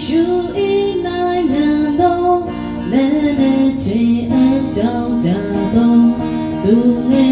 ရှုဤနိုင်ငံတော်လည်းနဲ့ချင်းအကြောင်းကြတော့သူငယ်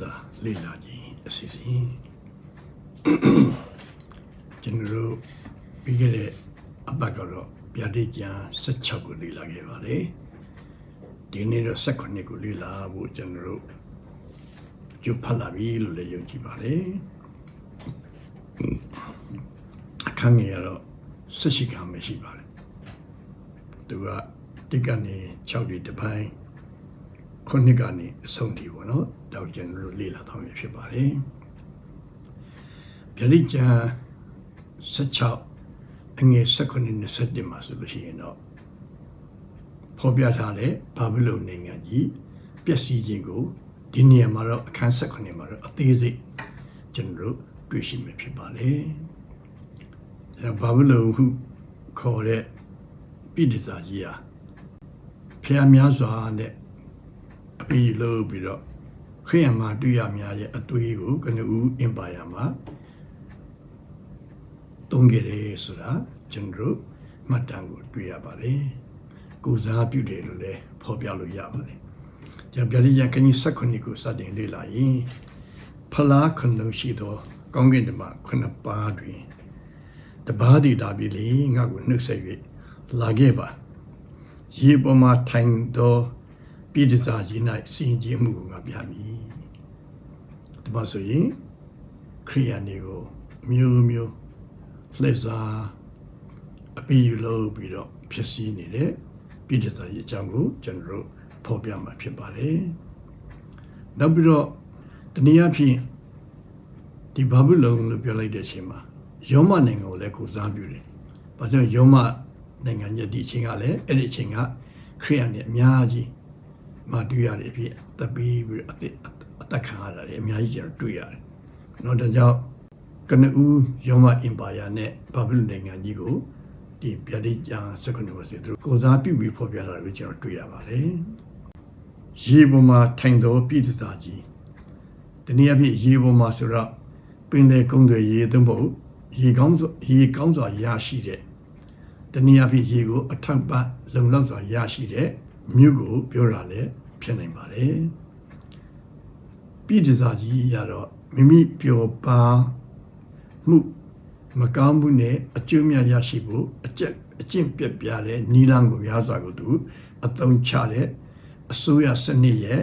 စာလေ့လာခြင်းအစီအစဉ်ကျွန်တော်တို့ပြီးခဲ့တဲ့အပတ်ကတော့ဗျာဒိတ်ကျမ်း16ကိုလေ့လာခဲ့ပါတယ်ဒီနေ့တော့18ကိုလေ့လာဖို့ကျွန်တော်တို့ကြိုဖတ်လာပြီလို့လည်းယုံကြည်ပါတယ်အခန်းငယ်ကတော့ဆက်ရှိကမရှိပါတယ်သူကတိကနေ6ဒီတစ်ပိုင်း ခုနှစ်ကနေအဆုံးထိပေါ့နော်တောက်ကျန်လို့လေ့လာတော့ရဖြစ်ပါတယ်ဗျလိကျန်16အငယ်19နဲ့17မှာဆိုလို့ရှိရင်တော့ဖော်ပြထားတဲ့ဘာဗလုန်နိုင်ငံကြီးပျက်စီးခြင်းကိုဒီနေရာမှာတော့အခန်း19မှာတော့အသေးစိတ်ကျွန်တော်တို့တွေ့ရှိမှာဖြစ်ပါတယ်အဲဘာဗလုန်ဟုခေါ်တဲ့ပြည်တစာကြီးဟာဖျားများစွာနဲ့ အပြီးလို့ပြီးတော့ခရိယံမှာတွေ့ရများရဲ့အသွေးကိုကနဦးအင်ပါယာမှာတုံးကြတယ်ဆိုတာကျွန်တော်တို့မှတ်တမ်းကိုတွေ့ရပါတယ်။ကိုစားပြုတယ်လို့လည်းဖော်ပြလို့ရပါတယ်။ကြပြလိယကနိစက္ခဏိကိုစတင်လေ့လာရင်ဖလားခဏရှိသော ကောင်းကင်တမခုနှစ်ပါးတွင်တပါးဒီတာပြီလေငါ့ကိုနှုတ်ဆက်၍လာခဲ့ပါရေပေါ်မှာထိုင်သော ပြည်တစားကြီး၌စင်ကြယ်မှုကိုငါပြမည်ဒီမှာဆိုရင်ခရိယာနေကိုမျိုးမျိုးလှည့်စားအပီယူလို့ပြီးတော့ဖြစ်စည်းနေတဲ့ပြည်တစားကြီးအကြောင်းကိုကျွန်တော်တို့ဖော်ပြမှာဖြစ်ပါတယ်နောက်ပြီးတော့တနည်းအားဖြင့်ဒီဘာဘူးလုံလို့ပြောလိုက်တဲ့အချိန်မှာယောမနိုင်ငံကိုလည်းကိုစားပြုတယ်။ဘာကြောင့်ယောမနိုင်ငံရဲ့ဒီအချိန်ကလည်းအဲ့ဒီအချိန်ကခရိယန်နဲ့အများကြီး မတွေ့ရတဲ့အဖြစ်တပီးပြီးအသက်အသက်ခံရတာတွေအများကြီးကျတော့တွေ့ရတယ်။နော်ဒါကြောင့်ကနဦးယောမအင်ပါယာနဲ့ဘာဗလုန်နိုင်ငံကြီးကိုဒီဗျာဒိတ်ကျမ်းစက္ကနိုစီသူတို့ကိုစားပြုပြီးဖော်ပြတာကိုကျွန်တော်တွေ့ရပါတယ်။ရေပေါ်မှာထိုင်တော်ပြည်တစားကြီးတနည်းအားဖြင့်ရေပေါ်မှာဆိုတော့ပင်လေကုန်းတွေရေသုံးဖို့ရေကောင်းစွာရေကောင်းစွာရရှိတဲ့တနည်းအားဖြင့်ရေကိုအထောက်ပံ့လုံလောက်စွာရရှိတဲ့ မြို့ကိုပြောတာလည်းဖြစ်နိုင်ပါတယ်။ပြည်တစားကြီးရတော့မိမိပျော်ပါမှုမကောင်းမှုနဲ့အကျိုးများရရှိဖို့အကျက်အကျင့်ပြက်ပြားတဲ့နီလန်းကိုများစွာကိုသူအသုံးချတဲ့အစိုးရစနစ်ရဲ့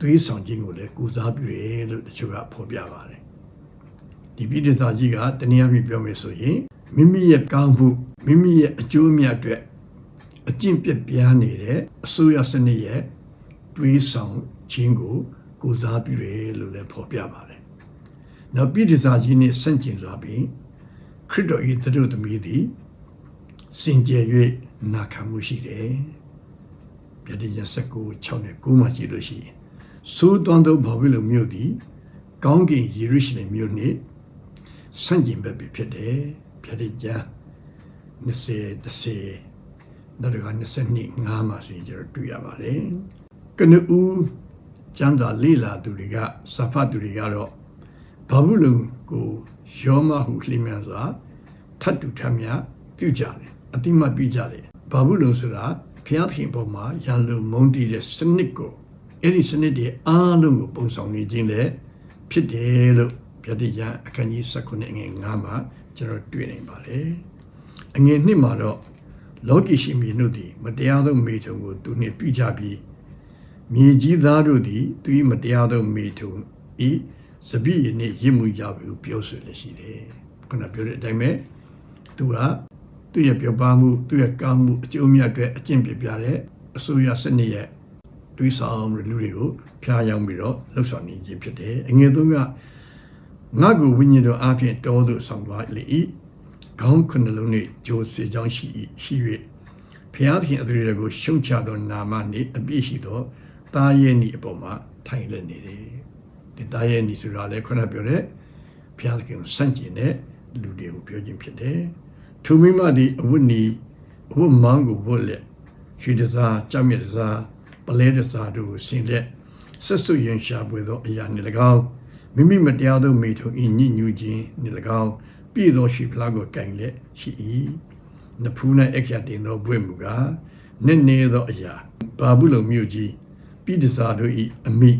သွေးဆောင်ခြင်းကိုလည်းကုစားပြုတယ်လို့တချို့ကဖော်ပြပါတယ်။ဒီပြည်တစားကြီးကတနည်းအားဖြင့်ပြောမယ်ဆိုရင်မိမိရဲ့ကောင်းမှုမိမိရဲ့အကျိုးအမြတ်အတွက် အကျင့်ပြက်ပြားနေတဲ့အစိုးရစနစ်ရဲ့တွေးဆောင်ခြင်းကိုကိုစားပြုတယ်လို့လည်းဖော်ပြပါတယ်။နောက်ပြည်တစားကြီးနဲ့ဆန့်ကျင်စွာပြီးခရစ်တော်၏တတို့သမီးသည်စင်ကြယ်၍နာခံမှုရှိတယ်။ပြည်တရ19 6နဲ့9မှာကြည့်လို့ရှိရင်သိုးသွန်းသောဘာဝိလုံမြို့သည်ကောင်းကင်ယေရုရှလင်မြို့နှင့်ဆန့်ကျင်ဘက်ပဲဖြစ်တယ်ပြတိကျမ်း20 30 နောက်တစ်ခါ22 5မှာဆိုရင်ကျွန်တော်တွေ့ရပါတယ်ကနဦးကျမ်းသာလေ့လာသူတွေကစာဖတ်သူတွေကတော့ဘာဘူးလုံကိုယောမဟုလှိမ့်မြန်စွာထတ်တူထမ်းမြပြုကြတယ်အတိမတ်ပြုကြတယ်ဘာဘူးလုံဆိုတာဘုရားသခင်ပေါ်မှာရန်လိုမုန်းတီးတဲ့စနစ်ကိုအဲ့ဒီစနစ်တွေအားလုံးကိုပုံဆောင်နေခြင်းလည်းဖြစ်တယ်လို့ပြတိယအခန်းကြီး19အငယ်9မှာကျွန်တော်တွေ့နိုင်ပါတယ်။အငယ်1မှာတော့ လောကီရှိမည်တို့သည် မတရားသောမိထုံကိုသူနှင့်ပြုကြပြီးမြေကြီးသားတို့သည်သူ၏မတရားသောမိထုံဤစပိယနှင့်ရစ်မှုကြပြီဟုပြောဆိုလည်းရှိတယ်ခုနပြောတဲ့အတိုင်းပဲသူကသူ့ရဲ့ပြောပါမှုသူ့ရဲ့ကောင်းမှုအကျိုးမြတ်အတွက်အကျင့်ပြပြတဲ့အစိုးရစနစ်ရဲ့တွေးဆောင်လူတွေကိုဖျားယောင်းပြီးတော့လှုပ်ဆောင်နေခြင်းဖြစ်တယ်အငယ်သုံးကငါ့ကိုဝိညာဉ်တော်အဖြစ်တော်သို့ဆောင်သွားလေ၏ ခေါင်းခုနှလုံးနှင့်ဂျိုးစေကြောင်းရှိ၏ရှိ၍ဖျားသခင်အသရေကိုရှုံချသောနာမနှင့်အပြည့်ရှိသောတာရဲ့ဤအပေါ်မှာထိုင်လက်နေတယ်ဒီတာရဲ့ဤဆိုတာလည်းခုနပြောတဲ့ဖျားသခင်ကိုစန့်ကျင်တဲ့လူတွေကိုပြောခြင်းဖြစ်တယ်ထိုမိမသည်အဝတ်နီအဝတ်မောင်းကိုဝတ်လက်ရွှေတစားကြောက်မြတ်တစားပလဲတစားတို့ကိုဆင်လက်ဆက်စွရင်ရှာပွေသောအရာနှင့်၎င်းမိမိမတရားသောမိထုံဤညစ်ညူးခြင်းနှင့်၎င်း ပြည့်သောရှိဖလားကိုကင်လက်ရှိ၏နဖူး၌အခရတင်သောဘွေမူကားနစ်နေသောအရာဘာဘူးလုံမြို့ကြီးပြည်တစားတို့ဤအမိ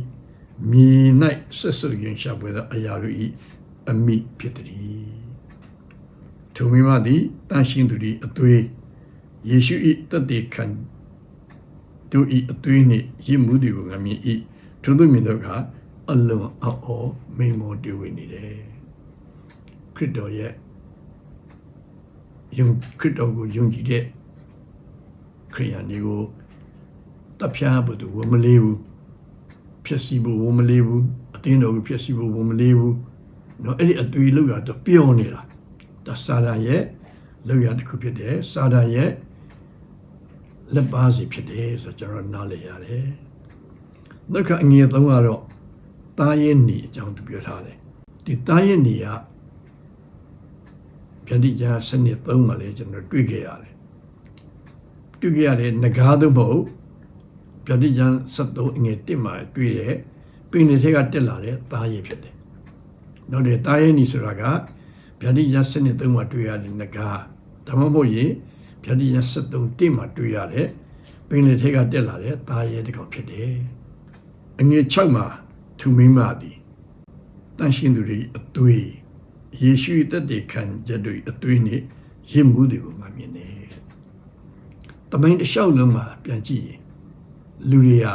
မြေ၌ဆက်စွရင်ရှာပွေသောအရာတို့ဤအမိဖြစ်သည်ထိုမိမသည်တန်ရှင်းသူ၏အသွေးယေရှု၏တတ်တဲ့ခံတို့ဤအသွေးနှင့်ရစ်မှုတွေကိုငါမြင်၏ထိုသူမြင်တော့ကအလွန်အော်မိန်မောတွေ့ဝင်နေတယ်ခ ရစ်တော်ရဲ့ယုံခရစ်တော်ကိုယုံကြည်တဲ့ခရိယာနေကိုတပ်ဖြားဖို့သူဝမလေးဘူးဖြစ်စီဖို့ဝမလေးဘူးအတင်းတော်ကိုဖြစ်စီဖို့ဝမလေးဘူးเนาะအဲ့ဒီအသွေးလောက်ရတော့ပြောနေတာဒါစာဒန်ရဲ့လောက်ရတစ်ခုဖြစ်တယ်စာဒန်ရဲ့လက်ပါစီဖြစ်တယ်ဆိုတော့ကျွန်တော်နားလည်ရတယ်နောက်ကအငြင်းသုံးကတော့တားရဲ့နေအကြောင်းသူပြောထားတယ်ဒီတားရဲ့နေက ဗျာတိကျစနစ်သုံးမှလည်းကျွန်တော်တွေ့ခဲ့ရတယ်တွေ့ခဲ့ရတယ်ငကားသို့မဟုတ်ဗျာတိကျ73အငယ်1မှာတွေ့တယ်ပင်တွေထက်ကတက်လာတဲ့တားရဲ့ဖြစ်တယ်နောက်တဲ့တားရဲ့နေဆိုတာကဗျာတိကျစနစ်သုံးမှာတွေ့ရတဲ့ငကားဒါမှမဟုတ်ရင်ဗျာတိကျ73တိမှာတွေ့ရတဲ့ပင်တွေထက်ကတက်လာတဲ့တားရဲ့တစ်ကောင်ဖြစ်တယ်အငယ်6မှာသူမိမသည်တန်ရှင်းသူတွေအသွေး ယေရှုတတ်တဲ့ခံချက်တွေအသွေးနဲ့ရစ်မှုတွေကိုမှမြင်တယ်။တမိုင်းတစ်လျှောက်လုံးမှာပြန်ကြည့်ရင်လူတွေက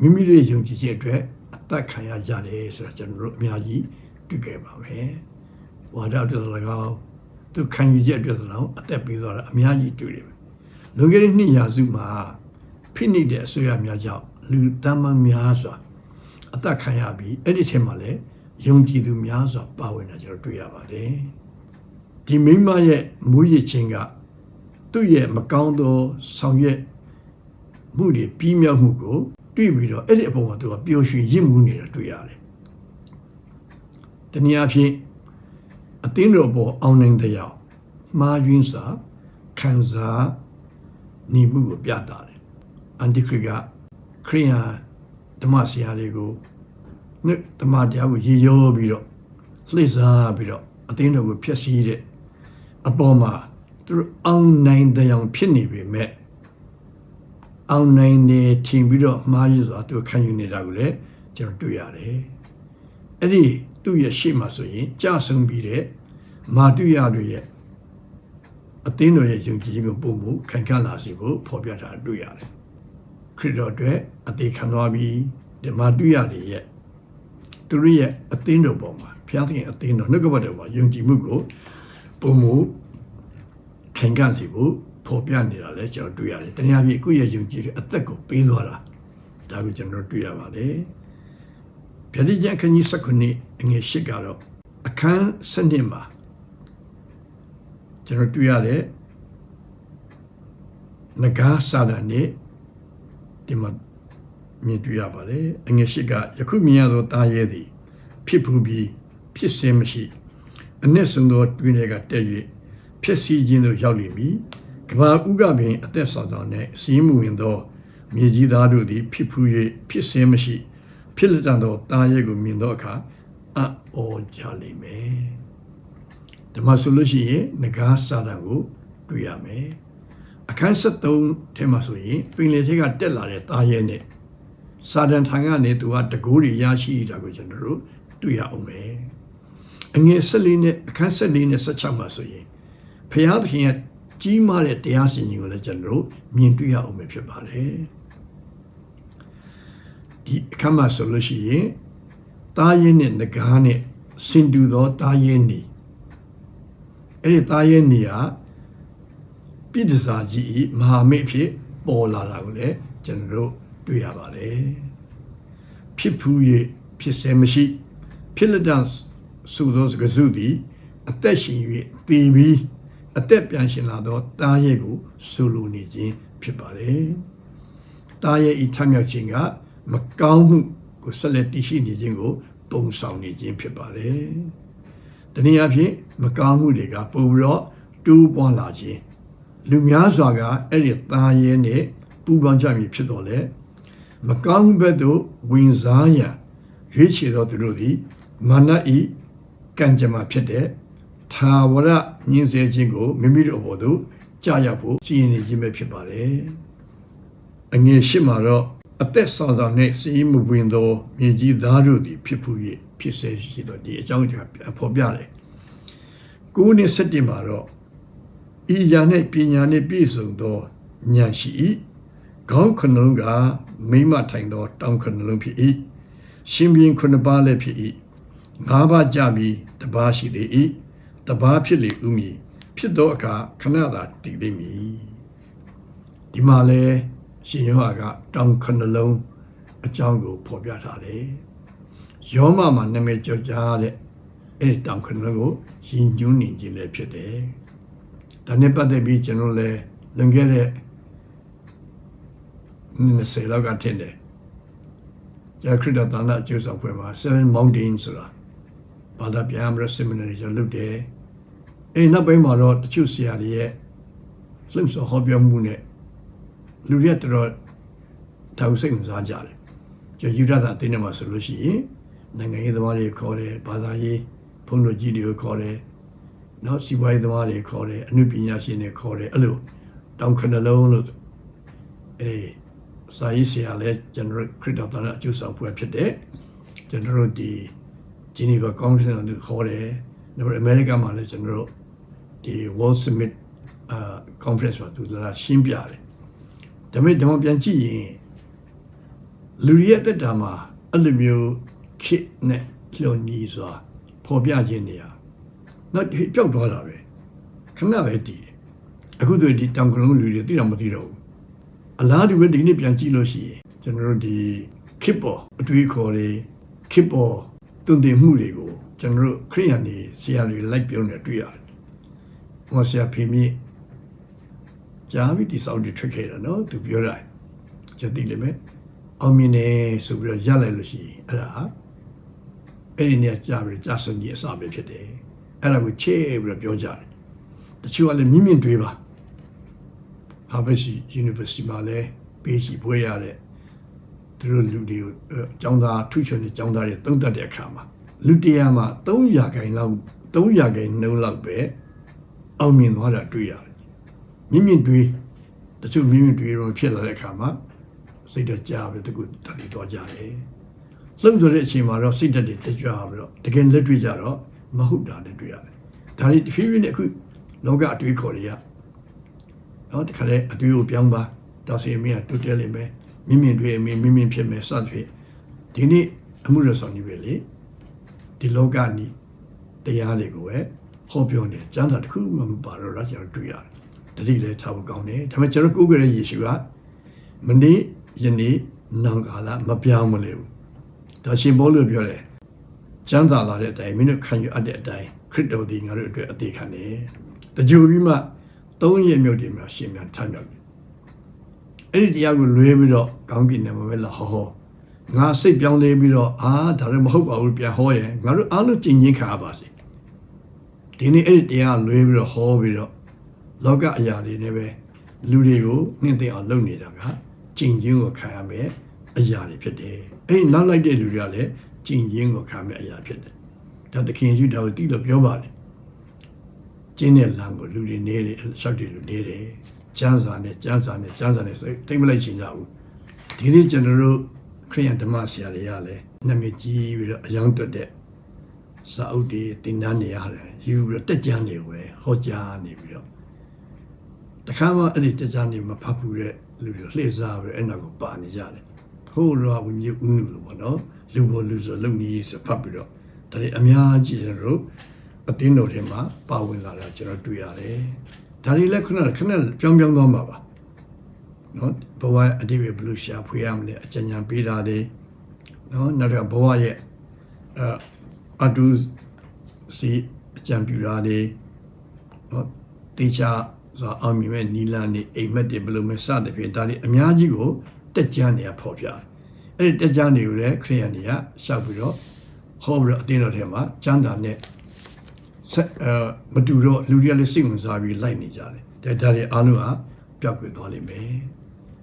မိမိတို့ယုံကြည်ချက်အတွက်အသက်ခံရကြတယ်ဆိုတာကျွန်တော်တို့အများကြီးတွေ့ခဲ့ပါပဲ။ဝါဒအတွက်၎င်းသူခံယူချက်အတွက်၎င်းအသက်ပေးသွားတာအများကြီးတွေ့တယ်။လွန်ခဲ့တဲ့နှစ်ရာစုမှာဖိနှိပ်တဲ့အစိုးရများကြောင့်လူတမ်းမများစွာအသက်ခံရပြီးအဲ့ဒီထဲမှာလည်း ယုံကြည်သူများစွာပါဝင်တာကျွန်တော်တွေ့ရပါတယ်ဒီမိမရဲ့မူရည်ချင်းကသူ့ရဲ့မကောင်းသောဆောင်ရွက်မှုတွေပြီးမြောက်မှုကိုတွေ့ပြီးတော့အဲ့ဒီအပေါ်မှာသူကပျော်ရွှင်ရင့်မှုနေတာတွေ့ရတယ်တနည်းအားဖြင့်အသင်းတော်ပေါ်အောင်နိုင်တဲ့ရောက်မှားယွင်းစွာခံစားနေမှုကိုပြတာတယ်အန်တီခရစ်ကခရိယန်ဓမ္မဆရာတွေကို နဲ့ဓမ္မတရားကိုရေရောပြီးတော့လှည့်စားပြီးတော့အသင်းတော်ကိုဖျက်ဆီးတဲ့အပေါ်မှာသူတို့အောင်နိုင်တဲ့အောင်ဖြစ်နေပေမဲ့အောင်နိုင်နေထင်ပြီးတော့မှားရစွာသူခံယူနေတာကိုလည်းကျွန်တော်တွေ့ရတယ်။အဲ့ဒီသူ့ရဲ့ရှေ့မှာဆိုရင်ကြဆုံပြီးတဲ့မာတုရတွေရဲ့အသင်းတော်ရဲ့ယုံကြည်ခြင်းကိုပုံမှုခံခန့်လာစေဖို့ဖော်ပြတာတွေ့ရတယ်။ခရစ်တော်အတွက်အသေးခံသွားပြီးဒီမာတုရတွေရဲ့ သူတို့ရဲ့အသင်းတော်ပေါ်မှာဘုရားသခင်အသင်းတော်နှုတ်ကပတ်တော်မှာယုံကြည်မှုကိုပုံမှုခံကစီဖို့ဖော်ပြနေတာလဲကျွန်တော်တွေ့ရတယ်။တနည်းအားဖြင့်အခုရဲ့ယုံကြည်တဲ့အသက်ကိုပေးသွားတာဒါကိုကျွန်တော်တွေ့ရပါတယ်။ဗျာဒိကျအခန်းကြီး19အငယ်၈ကတော့အခန်း7မှာကျွန်တော်တွေ့ရတဲ့ငကားစာဒန်နဲ့ဒီမှာ မြင်တွေ့ရပါတယ်အငယ်ရှိကယခုမြင်ရသောတာရဲသည် ဖြစ်ဖူးပြီးဖြစ်စင်မရှိအနည်းဆုံးသောတွင်တွေကတက်၍ဖြစ်စီခြင်းသို့ရောက်လိမ့်မည်ကဘာဥကပင်အသက်ဆောင်သောနှင့်စီးမှုဝင်သောမြေကြီးသားတို့သည် ဖြစ်ဖူး၍ဖြစ်စင်မရှိ ဖြစ်လက်တန်သောတာရဲကိုမြင်သောအခါအံ့ဩကြလိမ့်မယ်ဓမ္မဆိုလို့ရှိရင်ငကားစာတန်ကိုတွေ့ရမယ်အခန်း73ထဲမှာဆိုရင်ပင်လေထဲကတက်လာတဲ့တာရဲနဲ့ စာဒန်ထံကနေသူကတကိုးတွေရရှိတာကိုကျွန်တော်တို့တွေ့ရအောင်ပဲအငယ်14နဲ့အခန်း14နဲ့16မှာဆိုရင်ဖျားသခင်ရဲ့ကြီးမားတဲ့တရားစီရင်ကိုလည်းကျွန်တော်တို့မြင်တွေ့ရအောင်ပဲဖြစ်ပါတယ်ဒီအခါမှာဆိုလို့ရှိရင်တားရင်နဲ့ငကားနဲ့ဆင်တူသောတားရင်နေအဲ့ဒီတားရင်နေဟာပြည့်တစားကြီးဤမဟာမိတ်ဖြစ်ပေါ်လာတာကိုလည်းကျွန်တော်တို့ တွေ့ရပါတယ်ဖြစ်ဖူး၍ဖြစ်စေမရှိ ဖြစ်လက်တန်ဆိုသောစကားစုသည်အသက်ရှင်၍တည်ပြီးအသက်ပြန်ရှင်လာသောတားရဲ့ကိုဆိုလိုနေခြင်းဖြစ်ပါတယ်။တားရဲ့ဤထမြောက်ခြင်းကမကောင်းမှုကိုဆက်လက်တည်ရှိနေခြင်းကို ပုံဆောင်နေခြင်းဖြစ်ပါတယ်။တနည်းအားဖြင့်မကောင်းမှုတွေကပိုပြီးတော့တိုးပွားလာခြင်းလူများစွာကအဲ့ဒီတားရဲ့နဲ့ပူပေါင်းကြမည်ဖြစ်တော်လဲ မကောင်းဘက်သို့ဝင်စားရန်ရွေးချယ်တော်သူတို့သည်မာနဤကံကြမ္မာဖြစ်တဲ့သာဝရညင်းစေခြင်းကိုမိမိတို့ဘောသို့ကြာရောက်ဖို့စီရင်နေခြင်းပဲဖြစ်ပါတယ်။အငယ်ရှိမှာတော့အသက်ဆောင်ဆောင်နှင့်စီးမှုဝင်သောမြေကြီးသားတို့သည်ဖြစ်ဖူး၍ဖြစ်စေရှိသောဒီအကြောင်းအရာဖော်ပြတယ်။ကိုးနှစ်ဆက်တင်မှာတော့ဤညာနှင့်ပညာနှင့်ပြည့်စုံသောဉာဏ်ရှိ၏။ ခေါင်းခနှလုံးကမိမထိုင်သောတောင်ခနှလုံးဖြစ်၏။ရှင်ဘီရင်ခုနှစ်ပါးလည်းဖြစ်၏။ငါးပါးကြပြီးတပါးရှိလေ၏။တပါးဖြစ်လေဥမည်ဖြစ်သောအခါခဏသာတည်လိမ့်မည်ဒီမှာလဲရှင်ယောဟာကတောင်ခနှလုံးအကြောင်းကိုဖော်ပြထားတယ်ယောမမှာနာမည်ကျော်ကြားတဲ့အဲ့ဒီတောင်ခနှလုံးကိုယဉ်ကျူးနေခြင်းလည်းဖြစ်တယ်ဒါနဲ့ပတ်သက်ပြီးကျွန်တော်လည်းလွန်ခဲ့တဲ့ 20လောက်ကထင်တယ်ကျခရစ်တော်တန်လာကျိုးဆောင်ဖွဲ့မှာ7 mountains ဆိုတာဘာသာပြန်ရ seminary ကျွန်တော်လုပ်တယ်အဲနောက်ပိုင်းမှာတော့တချို့ဆရာတွေရဲ့လှုပ်ဆော်ဟောပြောမှုနဲ့လူတွေတော်တော်တောက်စိတ်ဝင်စားကြတယ်ကျွန်ယူရတာအသိနေမှာဆိုလို့ရှိရင်နိုင်ငံရေးသမားတွေခေါ်တယ်ဘာသာရေးဘုန်းတော်ကြီးတွေကိုခေါ်တယ်နောက်စီးပွားရေးသမားတွေခေါ်တယ်အမှုပညာရှင်တွေခေါ်တယ်အဲ့လိုတောင်ခဏလုံးလို့အဲဒီ စာရေးဆရာလဲကျွန်တော်ခရစ်တော်တော်အကျိုးဆောင်ဖွဲ့ဖြစ်တယ်ကျွန်တော်တို့ဒီ Geneva Conference ကိုခေါ်တယ်နောက်အမေရိကမှာလည်းကျွန်တော်တို့ဒီ World Summit အာ conference မှာသူလာရှင်းပြတယ်ဒါပေမဲ့ဒီမှာပြန်ကြည့်ရင်လူတွေရဲ့တက်တာမှာအဲ့လိုမျိုးခစ်နဲ့လွန်ကြီးစွာပေါ်ပြခြင်းနေရနောက်ကြောက်သွားတာပဲခဏပဲတည်တယ်အခုဆိုဒီတောင်ကလုံးလူတွေသိတော့မသိတော့ဘူး အလားတူပဲဒီနေ့ပြန်ကြည့်လို့ရှိရင်ကျွန်တော်တို့ဒီခစ်ပေါ်အတွေးခေါ်တွေခစ်ပေါ်တုံတင်မှုတွေကိုကျွန်တော်တို့ခရိယန်တွေဆရာတွေလိုက်ပြုံးနေတွေ့ရတယ်။ဟောဆရာဖေမြင့်ကြားပြီးဒီစောက်တွေထွက်ခဲ့တာနော်သူပြောတာကျသိလိမ့်မယ်။အောင်မြင်နေဆိုပြီးတော့ရလိုက်လို့ရှိရင်အဲ့ဒါအဲ့ဒီနေရာကြားပြီးကြားစုံကြီးအစပဲဖြစ်တယ်။အဲ့ဒါကိုချဲ့ပြီးတော့ပြောကြတယ်။တချို့ကလည်းမြင့်မြင့်တွေးပါ။ Harvard University မှာလည်းပေးချီပွဲရတဲ့သူတို့လူတွေကိုအကြောင်းသားထုချွန်တဲ့အကြောင်းသားတွေသုံးသပ်တဲ့အခါမှာလူတရားမှာ300ခိုင်လောက်300ခိုင်နှုန်းလောက်ပဲအောင်မြင်သွားတာတွေ့ရတယ်။မြင့်မြင့်တွေးတချို့မြင့်မြင့်တွေးတော့ဖြစ်လာတဲ့အခါမှာစိတ်တော့ကြားပဲတကူတတိတော့ကြတယ်။လှုပ်ဆိုတဲ့အချိန်မှာတော့စိတ်ဓာတ်တွေတက်ကြွပြီးတော့တကယ်လက်တွေ့ကြတော့မဟုတ်တာလည်းတွေ့ရတယ်။ဒါတွေတဖြည်းဖြည်းနဲ့အခုလောကအတွေးခေါ်တွေက နော်တခါလေအတွေးကိုပြောင်းပါဒါစီမင်းကတိုးတက်လိမ့်မယ်မြင့်မြင့်တွေးမင်းမြင့်မြင့်ဖြစ်မယ်စသဖြင့်ဒီနေ့အမှုရဆောင်ကြီးပဲလေ။ဒီလောကနီတရားတွေကိုပဲဟောပြောနေကျမ်းစာတစ်ခုမှမပါတော့တာကျွန်တော်တွေ့ရတယ်တတိလည်းထားဖို့ကောင်းတယ်ဒါပေမဲ့ကျွန်တော်ကိုးကြတဲ့ယေရှုကမနေ့ယနေ့နောင်ကာလမပြောင်းမလဲဘူးဒါရှင်ဘောလို့ပြောတယ်ကျမ်းစာလာတဲ့အတိုင်းမင်းတို့ခံယူအပ်တဲ့အတိုင်းခရစ်တော်ဒီငါတို့အတွက်အသေးခံတယ်တကြိုပြီးမှ သုံးရမြုပ်တယ်မှာရှင်မြန်ထမြောက်တယ်အဲ့ဒီတရားကိုလွဲပြီးတော့ကောင်းကင်နဲ့မပဲလာဟောဟောငါစိတ်ပြောင်းလဲပြီးတော့အာဒါလည်းမဟုတ်ပါဘူးပြန်ဟောရင်ငါတို့အားလုံးကြင်ချင်းခံရပါစေဒီနေ့အဲ့ဒီတရားလွဲပြီးတော့ဟောပြီးတော့လောကအရာတွေနဲ့ပဲလူတွေကိုနှင်းသိအောင်လုပ်နေတာကကြင်ချင်းကိုခံရမယ်အရာတွေဖြစ်တယ်အဲ့ဒီနောက်လိုက်တဲ့လူတွေကလည်းကြင်ချင်းကိုခံမယ်အရာဖြစ်တယ်ဒါသခင်ယူတာကိုတိလို့ပြောပါလေ ကျင်းတဲ့လမ်းကိုလူတွေနေတယ်ရှောက်တယ်လူနေတယ်ကျမ်းစာနဲ့ကျမ်းစာနဲ့ကျမ်းစာနဲ့စိတ်တိတ်မလိုက်ချင်ကြဘူးဒီနေ့ကျွန်တော်တို့ခရိယန်ဓမ္မဆရာတွေကလည်းနာမည်ကြီးပြီးတော့အယောင်တွက်တဲ့စာအုပ်တွေတင်တန်းနေရတယ်ယူပြီးတော့တက်ကြမ်းနေဝယ်ဟောကြားနေပြီးတော့တခါမှအဲ့ဒီတရားနေမဖတ်ဘူးတဲ့လူတွေလှည့်စားပဲအဲ့နောက်ကိုပါနေကြတယ်ဟိုတော့ဝိညာဉ်ဥနုလို့ပေါ့နော်လူဘောလူဆိုလုံနေဆိုဖတ်ပြီးတော့ဒါတွေအများကြီးကျွန်တော်တို့ အတင်းတော်ထဲမှာပါဝင်လာတာကျွန်တော်တွေ့ရတယ်ဒါတွေလည်းခုနကခဏပြောင်းပြောင်းသွားမှာပါနော်ဘဝအတိပဲဘလူးရှာဖွေရမလဲအကြံဉာဏ်ပေးတာတွေနော်နောက်တော့ဘဝရဲ့အအတူစီအကြံပြူတာတွေနော်တေချာဆိုအောင်မြင်မဲ့နီလာနေအိမ်မက်တွေဘယ်လိုမဲစတဲ့ဖြစ်ဒါတွေအများကြီးကိုတက်ကြနေရဖော်ပြတယ်အဲ့ဒီတက်ကြနေကိုလည်းခရိယန်တွေကရှောက်ပြီးတော့ဟောပြီးတော့အတင်းတော်ထဲမှာကျမ်းသာနဲ့ဆက်အဲ မတူတော့လူတွေကလည်းစိတ်ဝင်စားပြီးလိုက်နေကြတယ်ဒါဒါတွေအားလုံးဟာပျောက်ကွယ်သွားလိမ့်မယ်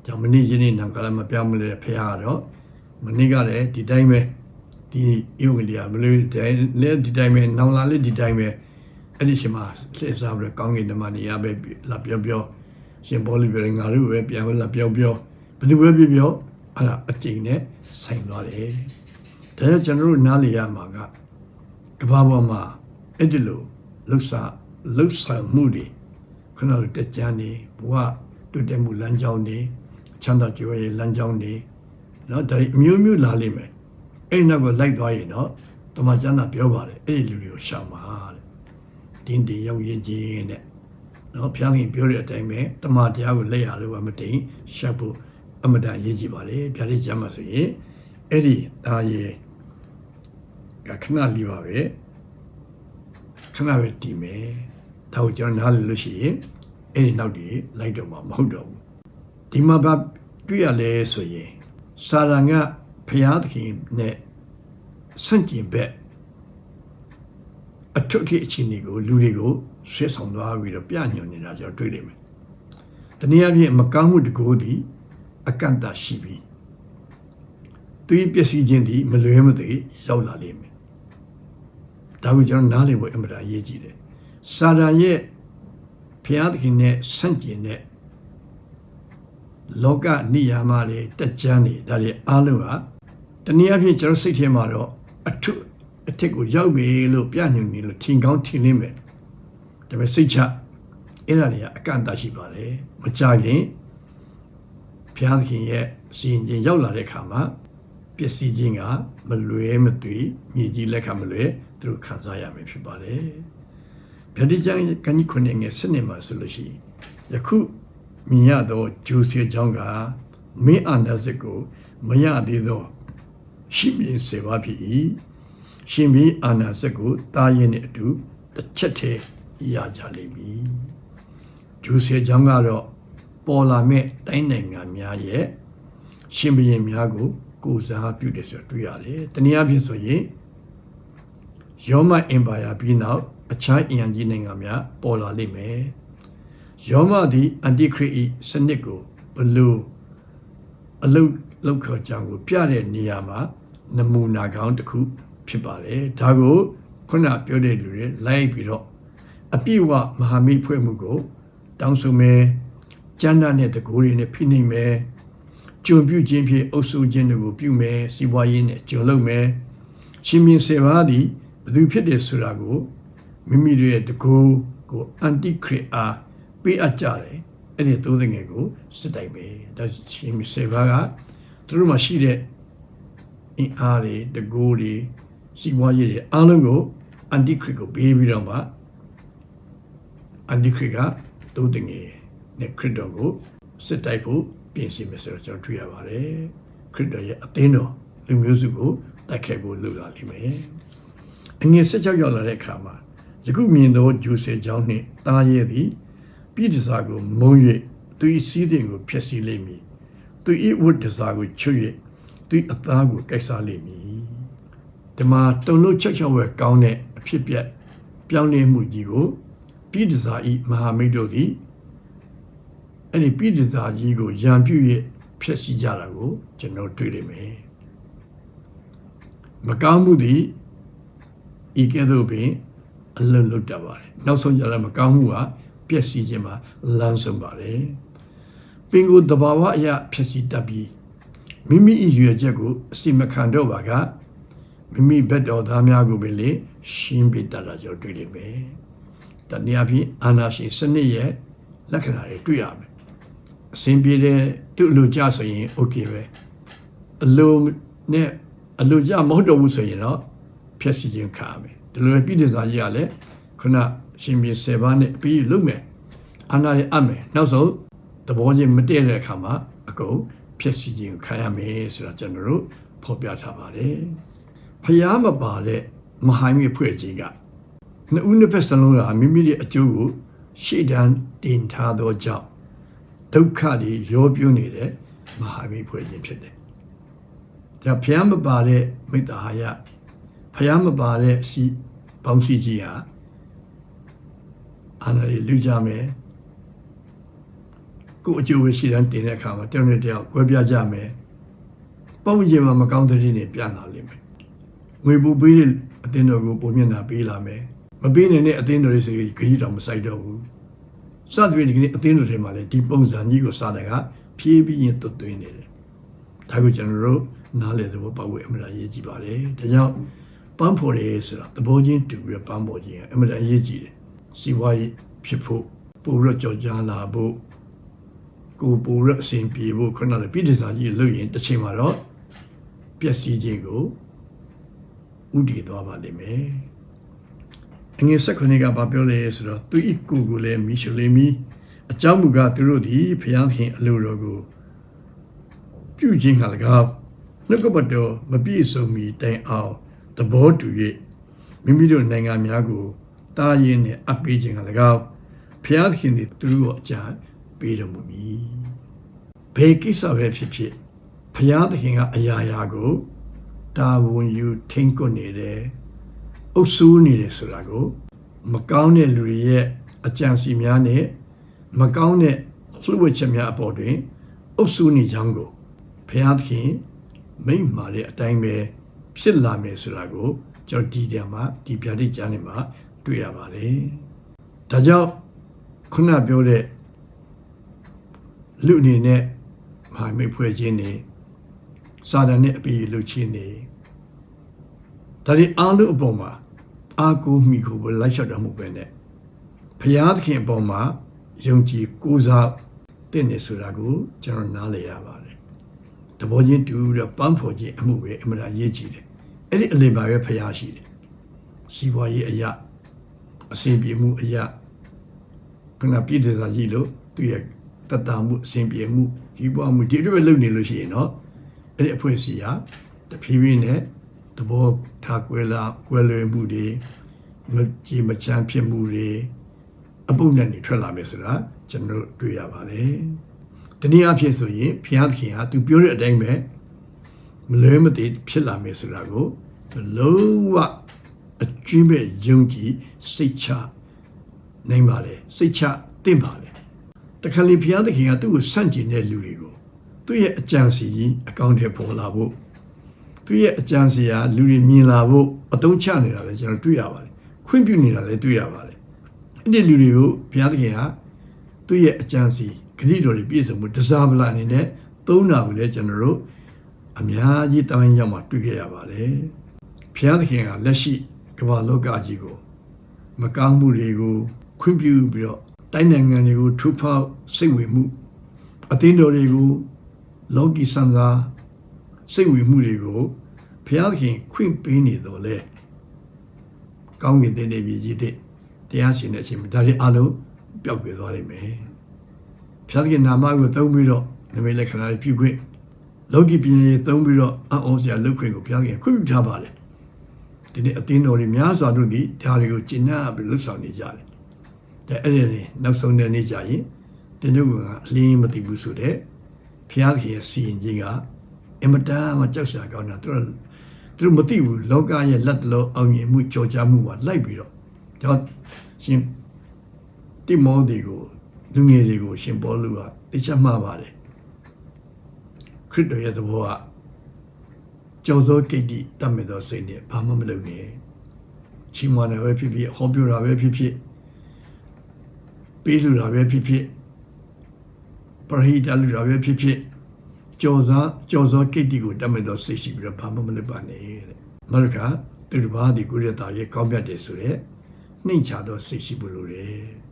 ကြောင့်မနေ့ယနေ့နောက်ကလည်းမပြောင်းမလဲဖခင်ကတော့မနေ့ကလည်းဒီတိုင်းပဲဒီဧဝံဂေလိယမလို့လည်းဒီတိုင်းပဲနောင်လာလည်းဒီတိုင်းပဲအဲ့ဒီချိန်မှာလှည့်စားပြီးတော့ကောင်းကင်ဓမ္မနေရာပဲလာပြောပြောရှင်ဘောလိပြောငါတို့ပဲပြန်လာပြောပြောဘယ်သူပဲပြောပြောအဲ့ဒါအကျိန်နဲ့ဆိုင်သွားတယ်ဒါကြောင့်ကျွန်တော်တို့နားလည်ရမှာကကဘာပေါ်မှာ အဲ့ဒီလိုလှုပ်ရှားလှုပ်ရှားမှုတွေခဏလိုတက်ကြနေဘဝတွတ်တက်မှုလမ်းကြောင်းတွေချမ်းသာကြွယ်ရဲ့လမ်းကြောင်းတွေနော်ဒါတွေအမျိုးမျိုးလာလိမ့်မယ်အဲ့နောက်ကလိုက်သွားရင်တော့တမန်ကျမ်းသာပြောပါတယ်အဲ့ဒီလူတွေကိုရှောင်ပါတဲ့တင်းတင်းရောက်ရင်ချင်းတဲ့နော်ဖျားခင်ပြောတဲ့အတိုင်းပဲတမန်တရားကိုလက်ရလို့ကမတိန်ရှက်ဖို့အမတန်ရေးကြည့်ပါလေဗျာလေးကျမ်းမှာဆိုရင်အဲ့ဒီဒါရဲ့ကခဏလေးပါပဲ ခဏပဲတည်မယ်ဒါကိုကျွန်တော်နားလည်လို့ရှိရင်အဲ့ဒီနောက်ဒီလိုက်တော့မှာမဟုတ်တော့ဘူးဒီမှာဗတွေ့ရလဲဆိုရင်စာရန်ကဖျားသခင်နဲ့ဆန့်ကျင်ဘက်အထွတ်ထိအခြေအနေကိုလူတွေကိုဆွဲဆောင်သွားပြီးတော့ပြညွှန်နေတာကျွန်တော်တွေ့နေမယ်။တနည်းအားဖြင့်မကောင်းမှုတကူသည်အကန့်အသတ်ရှိပြီးသူ၏ပျက်စီးခြင်းသည်မလွဲမသွေရောက်လာလိမ့်မယ်။ ဒါကိုကျွန်တော်နားလည်ဖို့အမှန်တရားအရေးကြီးတယ်။စာရန်ရဲ့ဖျားသခင်နဲ့ဆန့်ကျင်တဲ့လောကနိယာမတွေတက်ကြမ်းတွေဒါတွေအားလုံးဟာတနည်းအားဖြင့်ကျွန်တော်စိတ်ထဲမှာတော့အထုအထက်ကိုရောက်ပြီလို့ပြညွန်နေလို့ထင်ကောင်းထင်နေမယ်ဒါပေမဲ့စိတ်ချအဲ့ဒါတွေကအကန့်အသတ်ရှိပါတယ်မကြခင်ဘုရားသခင်ရဲ့စီရင်ခြင်းရောက်လာတဲ့အခါမှာပျက်စီးခြင်းကမလွဲမသွေမြေကြီးလက်ခံမလွဲ သူတို့ခံစားရမယ်ဖြစ်ပါတယ်ဗျာဒိကျန်ကညခုနှစ်ငယ်စနစ်မှာဆိုလို့ရှိရင်ယခုမြင်ရသောဂျိုးစီအကြောင်းကမင်းအာနာစစ်ကိုမရသေးသောရှင်ဘင်းစေပါဖြစ်၏ရှင်ဘင်းအာနာစစ်ကိုတာရင်နဲ့အတူတစ်ချက်တည်းရကြလိမ့်မည်ဂျိုးစီအကြောင်းကတော့ပေါ်လာမဲ့တိုင်းနိုင်ငံများရဲ့ရှင်ဘင်းများကိုကိုစားပြုတယ်ဆိုတော့တွေ့ရတယ်တနည်းအားဖြင့်ဆိုရင် ယောမအင်ပါယာပြီးနောက်အခြားအင်အားကြီးနိုင်ငံများပေါ်လာလိမ့်မယ်ယောမသည်အန်တီခရစ်ဤစနစ်ကိုဘလို့အလုတ်လောက်ခေါ်ကြောင်ကိုပြတဲ့နေရာမှာနမူနာကောင်းတစ်ခုဖြစ်ပါတယ်ဒါကိုခုနပြောတဲ့လူတွေလိုက်ပြီးတော့အပြည့်ဝမဟာမိတ်ဖွဲ့မှုကို တောင်းဆိုမယ်ကျမ်းစာနဲ့တကူတွေနဲ့ဖိနှိပ်မယ်ကြုံပြုခြင်းဖြင့်အုပ်စုခြင်းတို့ကိုပြုမယ်စီးပွားရေးနဲ့ကြုံလုပ်မယ်ရှင်မြင်းစေပါသည် ဘသူဖြစ်တယ်ဆိုတာကိုမိမိတို့ရဲ့တကူကိုအန်တီခရစ်အားပေးအပ်ကြတယ်အဲ့ဒီသုံးသငယ်ကိုစစ်တိုက်ပဲဒါရှင်မြင်းစေပါကသူတို့မှာရှိတဲ့အင်အားတွေတကူတွေစီးပွားရေးတွေအားလုံးကိုအန်တီခရစ်ကိုပေးပြီးတော့မှအန်တီခရစ်ကသုံးသငယ်နဲ့ခရစ်တော်ကိုစစ်တိုက်ဖို့ပြင်ဆင်မယ်ဆိုတော့ကျွန်တော်တွေ့ရပါတယ်ခရစ်တော်ရဲ့အသင်းတော်လူမျိုးစုကိုတိုက်ခိုက်ဖို့လုပ်လာလိမ့်မယ် အငယ်၁၆ရောက်လာတဲ့အခါမှာယခုမြင်သောဂျူဆေကျောင်းနှင့်တားရဲသည်ပြည်တစားကိုမုံ၍သူ၏စီးတဲ့ကိုဖျက်ဆီးလိမ့်မည်သူ၏ဝတ်တစားကိုချွတ်၍သူ၏အသားကိုကိုက်စားလိမ့်မည်ဒီမှာတုံလို့ချက်ချက်ဝဲကောင်းတဲ့အဖြစ်ပြက်ပြောင်းလဲမှုကြီးကိုပြည်တစား၏မဟာမိတ်တို့သည်အဲ့ဒီပြည်တစားကြီးကိုရံပြည့်ရဖျက်ဆီးကြတာကိုကျွန်တော်တွေ့နေမယ်မကောင်းမှုသည် ဤကဲ့သို့ပင်အလွတ်လွတ်တတ်ပါတယ်နောက်ဆုံးကြလည်းမကောင်းမှုကပျက်စီးခြင်းမှာလမ်းဆုံးပါတယ်ပင်ကိုတဘာဝအရာပျက်စီးတတ်ပြီးမိမိ၏ရွယ်ချက်ကိုအစီမခံတော့ပါကမိမိဘက်တော်သားများကိုပင်လေရှင်းပြတတ်တာကြောင့်တွေ့လိမ့်မယ်တနည်းအားဖြင့်အာနာရှင်စနစ်ရဲ့လက္ခဏာတွေတွေ့ရမယ်အစဉ်ပြေတဲ့သူ့အလိုကြဆိုရင် okay ပဲအလိုနဲ့အလိုကြမဟုတ်တော့ဘူးဆိုရင်တော့ ဖြည့်စီခြင်းခံရမယ်ဒီလိုပြည်တစားကြီးကလည်းခုနရှင်ပြေ7ပါးနဲ့ပြီးလုံးမယ်အာနာရအမယ်နောက်ဆုံးသဘောချင်းမတည့်တဲ့အခါမှာအကုန်ဖြည့်စီခြင်းခံရမယ်ဆိုတာကျွန်တော်တို့ဖော်ပြထားပါတယ်ဖျားမပါတဲ့မဟာမိဖွဲ့ခြင်းကနှစ်ဦးနှစ်ဖက်စလုံးကမိမိရဲ့အကျိုးကိုရှေ့တန်းတင်ထားသောကြောင့်ဒုက္ခတွေရောပြွနေတဲ့မဟာမိဖွဲ့ခြင်းဖြစ်တယ်။ဒါဖျားမပါတဲ့မိတ္တဟာယ ဖျားမပါတဲ့စီပေါင်းစီကြီးဟာအာနာရီလူကြမယ်ကိုယ်အကျိုးပဲရှေ့တန်းတင်တဲ့အခါမှာတယောက်နဲ့တယောက်ကွဲပြားကြမယ်ပုံမှန်မှာမကောင်းတဲ့တွေနဲ့ပြန်လာလိမ့်မယ်ငွေပူပေးတဲ့အတင်းတော်ကိုပုံမျက်နှာပေးလာမယ်မပေးနိုင်တဲ့အတင်းတော်တွေဆိုရင်ခကြီးတော်မဆိုင်တော့ဘူးစသဖြင့်ဒီကနေ့အတင်းတော်တွေမှာလည်းဒီပုံစံကြီးကိုစားတဲ့ကဖြည်းဖြည်းချင်းသွတ်သွင်းနေတယ်ဒါကိုကျွန်တော်တို့နားလည်သဘောပေါက်ဖို့အမှန်တရားရေးကြည့်ပါတယ်ဒါကြောင့် ပန်းဖော်ရဲဆိုတာသဘောချင်းတူပြီးပန်းဖော်ခြင်းအမှန်တရားရေးကြည့်တယ်စီဝါရေးဖြစ်ဖို့ပိုရကြော်ကြားလာဖို့ကိုပူရအစဉ်ပြေဖို့ခုနကပြည်တစားကြီးလို့ရင်တစ်ချိန်မှာတော့ပျက်စီးခြင်းကိုဥတည်သွားပါလိမ့်မယ်အငယ်၁၉ကဘာပြောလဲဆိုတော့သူဤကိုကိုလည်းမီရှလေမီအကြောင်းမူကားသူတို့သည်ဖျားခင်အလိုတော်ကိုပြုခြင်းက၎င်းနှုတ်ကပတ်တော်မပြည့်စုံမီတိုင်အောင် သဘောတူ၍မိမိတို့နိုင်ငံများကိုတားရင်နဲ့အပ်ပေးခြင်းက၎င်းဖျားခင်သည်သူတို့ကိုအကြံပေးတော်မူမည်ဘယ်ကိစ္စပဲဖြစ်ဖြစ်ဖျားသခင်ကအရာရာကိုတာဝန်ယူထိန်ကွနေတယ်အုပ်စိုးနေတယ်ဆိုတာကိုမကောင်းတဲ့လူတွေရဲ့အကြံစီများနဲ့မကောင်းတဲ့လှုပ်ဝက်ချက်များအပေါ်တွင်အုပ်စိုးနေကြောင်းကိုဘုရားသခင်မိန့်မာတဲ့အတိုင်းပဲ ဖြစ်လာမယ်ဆိုတာကိုကျွန်တော်ဒီတည်းမှာဒီပြတိကျမ်းတွေမှာတွေ့ရပါတယ်။ဒါကြောင့်ခုနပြောတဲ့လူအနေနဲ့မဟာမိတ်ဖွဲ့ခြင်းနေစာတန်နဲ့အပီလှုပ်ခြင်းနေဒါဒီအားလုံးအပေါ်မှာအာကိုမိကိုဘလိုက်လျှောက်တော်မူပဲနဲ့ဘုရားသခင်အပေါ်မှာယုံကြည်ကိုးစားတဲ့နေဆိုတာကိုကျွန်တော်နားလည်ရပါတယ်။တ ဘောချင်းတူတဲ့ပန်းဖော်ခြင်းအမှုပဲအမှန်တရားရေးကြည့်တယ်။အဲ့ဒီအလင်ပါပဲဘုရားရှိတယ်။စီးပွားရေးအရာအစဉ်ပြေမှုအရာခဏပြည့်တဲ့စာကြီးလို့သူရဲ့တတမှုအစဉ်ပြေမှုကြီးပွားမှုဒီလိုပဲလုပ်နေလို့ရှိရင်တော့အဲ့ဒီအဖွဲ့အစည်းဟာတဖြည်းဖြည်းနဲ့သဘောထားကွဲလာကွဲလွဲမှုတွေမကြည်မချမ်းဖြစ်မှုတွေအပုပ်နဲ့နေထွက်လာမယ်ဆိုတာကျွန်တော်တို့တွေ့ရပါတယ်။ တနည်းအားဖြင့်ဆိုရင်ဘုရားသခင်ဟာသူပြောတဲ့အတိုင်းပဲမလွဲမသွေဖြစ်လာမယ်ဆိုတာကိုလုံးဝအကျွင်းမဲ့ယုံကြည်စိတ်ချနိုင်ပါတယ်စိတ်ချတင့်ပါတယ်။တခါလေဘုရားသခင်ကသူ့ကိုဆန့်ကျင်တဲ့လူတွေကိုသူ့ရဲ့အကြံစီကြီးအကောင့်ထဲပေါ်လာဖို့သူရဲ့အကြံစီဟာလူတွေမြင်လာဖို့အတုံးချနေတာလည်းကျွန်တော်တွေ့ရပါတယ်ခွင့်ပြုနေတာလည်းတွေ့ရပါတယ်အဲ့ဒီလူတွေကိုဘုရားသခင်ဟာသူရဲ့အကြံစီ ဂတိတော်တွေပြည့်စုံမှုတစားပလာအနေနဲ့သုံးတာကိုလည်းကျွန်တော်တို့အများကြီးတောင်းရင်ရောက်မှတွေ့ခဲ့ရပါတယ်ဘုရားသခင်ကလက်ရှိကမ္ဘာလောကကြီးကိုမကောင်းမှုတွေကိုခွင့်ပြုပြီးတော့တိုင်းနိုင်ငံတွေကိုထူဖောက်စိတ်ဝင်မှုအသင်းတော်တွေကိုလောကီဆန္ဒစိတ်ဝင်မှုတွေကိုဘုရားသခင်ခွင့်ပေးနေတော့လေကောင်းကင်တဲ့နေပြည်ကြီးတဲ့တရားရှင်တဲ့အချိန်မှာဒါတွေအလုံးပျောက်ပြသွားလိမ့်မယ် ဘုရားသခင်နာမကိုသုံးပြီးတော့နမိတ်လက္ခဏာတွေပြုခွင့်လောကီပညာရေးသုံးပြီးတော့အအောင်စရာလုပ်ခွင့်ကိုဘုရားသခင်ခွင့်ပြုထားပါတယ်ဒီနေ့အသင်းတော်တွေများစွာတို့ဒီဒါတွေကိုကျင့်နာပြီးလှုပ်ဆောင်နေကြတယ်ဒါအဲ့ဒီနောက်ဆုံးတဲ့နေ့ကျရင်တင်းတို့ကအလင်းမသိဘူးဆိုတဲ့ဘုရားသခင်ရဲ့စီရင်ခြင်းကအင်မတန်မှကြောက်စရာကောင်းတာသူတို့သူတို့မသိဘူးလောကရဲ့လက်တလုံးအောင်မြင်မှုကြော်ကြားမှုမှာလိုက်ပြီးတော့တော့ရှင်တိမောဒီကို လူငယ်တွေကိုရှင်ဘောလူကတိချက်မှားပါတယ်ခရစ်တော်ရဲ့သဘောကကြော်စောကိတ္တိတတ်မဲ့သောစိတ်နဲ့ဘာမှမလုပ်နဲ့ချီးမွမ်းတယ်ပဲဖြစ်ဖြစ်ဟောပြောတာပဲဖြစ်ဖြစ်ပေးလူတာပဲဖြစ်ဖြစ်ပရိဟိတလူတာပဲဖြစ်ဖြစ်ကြော်စားကြော်စောကိတ္တိကိုတတ်မဲ့သောစိတ်ရှိပြီးတော့ဘာမှမလုပ်ပါနဲ့တဲ့မရကသူတစ်ပါးဒီကိုရတာရဲ့ကောင်းမြတ်တယ်ဆိုရက်နှိမ့်ချသောစိတ်ရှိဖို့လိုတယ်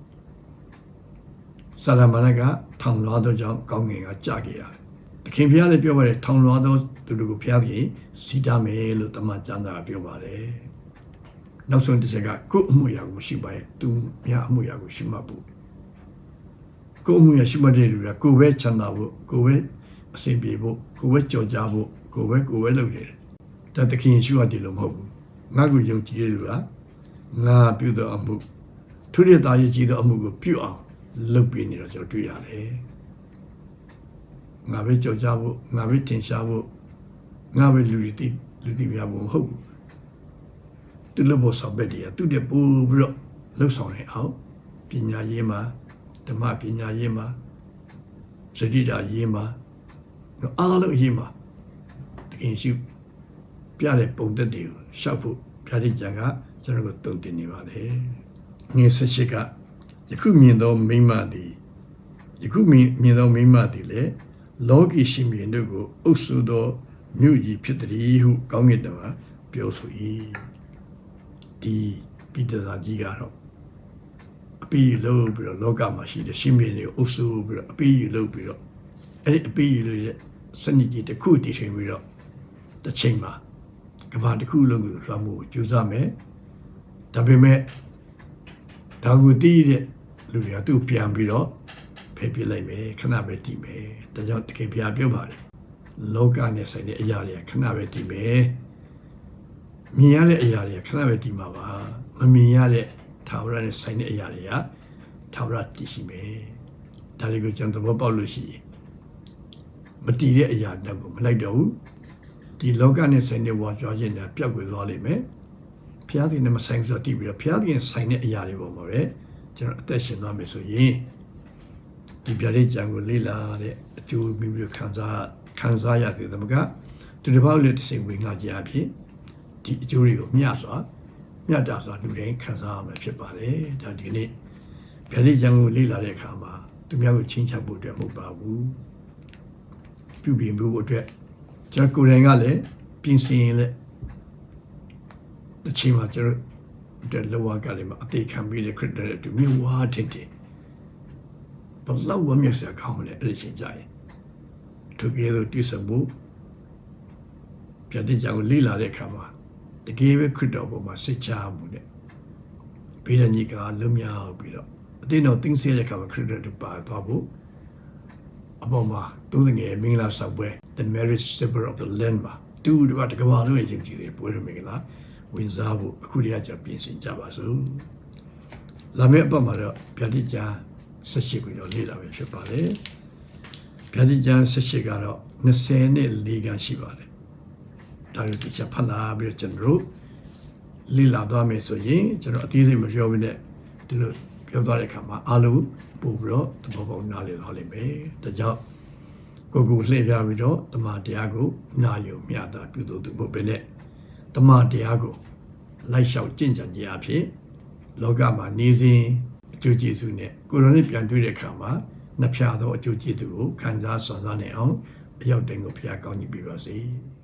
စာရမဏေကထောင်လွှားသောကြောင့်ကောင်းငင်ကကြခဲ့ရတယ်။တခင်ဘုရားလည်းပြောပါတယ်ထောင်လွှားသောသူတို့ကိုဘုရားကြီးစီတာမယ်လို့တမန်ကျမ်းစာကပြောပါတယ်။နောက်ဆုံးတစ်ချက်ကကိုယ်အမှုရာကိုရှိပါရဲ့သူများအမှုရာကိုရှိမှတ်ဖို့ကိုယ်အမှုရာရှိမှတ်တဲ့လူကကိုယ်ပဲချမ်းသာဖို့ကိုယ်ပဲအစဉ်ပြေဖို့ကိုယ်ပဲကြော်ကြဖို့ကိုယ်ပဲကိုယ်ပဲလုပ်နေတယ်။ဒါတခင်ယေရှုကဒီလိုမဟုတ်ဘူး။ငါ့ကိုယုံကြည်တဲ့လူကငါပြုသောအမှုသူရသားရည်ကြီးသောအမှုကိုပြုအောင် လုပ်ပေးနေတော့ကျွန်တော်တွေ့ရတယ်ငါပဲကြော်ကြဖို့ငါပဲတင်ရှားဖို့ငါပဲလူတွေတိလူတွေများဖို့မဟုတ်ဘူးသူလုပ်ဖို့ဆောင်ပဲတည်းသူတည်းပို့ပြီးတော့လှုပ်ဆောင်နေအောင်ပညာရေးမှာဓမ္မပညာရေးမှာစတိတာရေးမှာအားလုံးရေးမှာတကယ်ရှိပြတဲ့ပုံသက်တွေကိုရှောက်ဖို့ပြတဲ့ကြံကကျွန်တော်တို့တုံတင်နေပါတယ်ငွေဆက်ရှိက ယခုမြင်သောမိမသည်ယခုမြင်မြင်သောမိမသည်လေလောကီရှင်မြင်တို့ကိုအုပ်စုသောမြို့ကြီးဖြစ်သည်ဟုကောင်းကင်တမန်ပြောဆို၏ဒီပိတသာကြီးကတော့အပီးလို့ပြီးတော့လောကမှာရှိတဲ့ရှင်မြင်တွေကိုအုပ်စုပြီးတော့အပီးလို့ပြီးတော့အဲ့ဒီအပီးလို့ရဲ့စနစ်ကြီးတစ်ခုတည်ထွင်ပြီးတော့တစ်ချိန်မှာကဘာတစ်ခုလုံးကိုလွှမ်းမိုးကြိုးစားမယ်ဒါပေမဲ့ဒါကိုတည်တဲ့ လူတွေကသူ့ပြန်ပြီးတော့ဖယ်ပြလိုက်မယ်ခဏပဲတည်မယ်ဒါကြောင့်တကယ်ပြပြောပါတယ်လောကနဲ့ဆိုင်တဲ့အရာတွေကခဏပဲတည်မယ်မြင်ရတဲ့အရာတွေကခဏပဲတည်မှာပါမမြင်ရတဲ့ထာဝရနဲ့ဆိုင်တဲ့အရာတွေကထာဝရတည်ရှိမယ်ဒါတွေကိုကျွန်တော်သဘောပေါက်လို့ရှိရင်မတည်တဲ့အရာတော့ကိုမလိုက်တော့ဘူးဒီလောကနဲ့ဆိုင်တဲ့ဝါကြွားခြင်းတွေပျောက်ကွယ်သွားလိမ့်မယ်ဘုရားသခင်နဲ့မဆိုင်ဆိုတည်ပြီးတော့ဘုရားသခင်ဆိုင်တဲ့အရာတွေပေါ်မှာပဲ ကျွန်တော်အသက်ရှင်သွားမယ်ဆိုရင်ဒီပြတဲ့ကြံကိုလေ့လာတဲ့အကျိုးမိမိတို့ခံစားခံစားရတယ်သမကသူတစ်ပေါက်လေးတစ်စိမ်ဝင်ငါကြအဖြစ်ဒီအကျိုးတွေကိုမျှစွာမျှတာစွာလူတိုင်းခံစားရမှာဖြစ်ပါတယ်ဒါဒီနေ့ပြတဲ့ကြံကိုလေ့လာတဲ့အခါမှာသူများကိုချင်းချဖို့အတွက်မဟုတ်ပါဘူးပြုပြင်ဖို့အတွက်ကျွန်တော်ကိုယ်တိုင်ကလည်းပြင်ဆင်ရင်လည်းတစ်ချိန်မှာကျွန်တော် တဲ့လောကကလည်းမအသေးခံပြီးတဲ့ခရစ်တော်ရဲ့သူမျိုးဝါတင်တင်ဘလောက်ဝမျက်စရာကောင်းမလဲအဲ့ဒီချိန်ကြရင်သူကဲလို့တည်ဆုံဖို့ပြန်တဲ့ကြောင်လေးလာတဲ့အခါမှာတကယ်ပဲခရစ်တော်ပေါ်မှာစိတ်ချမှုနဲ့ဘိဒန်ကြီးကလုံမြောက်ပြီးတော့အတင်းတော်တင်းဆဲတဲ့အခါမှာခရစ်တော်တူပါသွားဖို့အပေါ်မှာသူငယ်မင်္ဂလာဆောင်ပွဲ the marriage supper of the land မှာတူတူကတကဘာလို့ယဉ်ကြည်တယ်ပွဲတော်မင်္ဂလာ ဝင်စားဖို့အခုတည်းကကြပြင်ဆင်ကြပါစို့လာမယ့်အပတ်မှာတော့ဗျာတိကျမ်းဆက်ရှိကိုတော့လေ့လာပဲဖြစ်ပါတယ်ဗျာတိကျမ်းဆက်ရှိကတော့20နဲ့4ခန်းရှိပါတယ်ဒါတို့ဒီချက်ဖတ်လာပြီးတော့ကျွန်တော်တို့လေ့လာသွားမယ်ဆိုရင်ကျွန်တော်အသေးစိတ်မပြောဘဲနဲ့ဒီလိုပြောသွားတဲ့အခါမှာအားလုံးပို့ပြီးတော့သဘောပေါက်နားလည်သွားလိမ့်မယ်ဒါကြောင့်ကိုယ်ကိုလှည့်ပြပြီးတော့တမန်တရားကိုနာယုံမြတာပြုလို့သူမဟုတ်ဘဲနဲ့ တမန်တရားကိုလိုက်လျှောက်ကြင်ကြံခြင်းအဖြစ်လောကမှာနေစဉ်အကျိုးကျေးဇူးနဲ့ကိုရိုနာပြန်တွေ့တဲ့အခါမှာနှစ်ဖြာသောအကျိုးကျေးဇူးကိုခံစားစွမ်းစားနိုင်အောင်အရောက်တိုင်းကိုဖျားကောင်းကြီးပြပါစေ။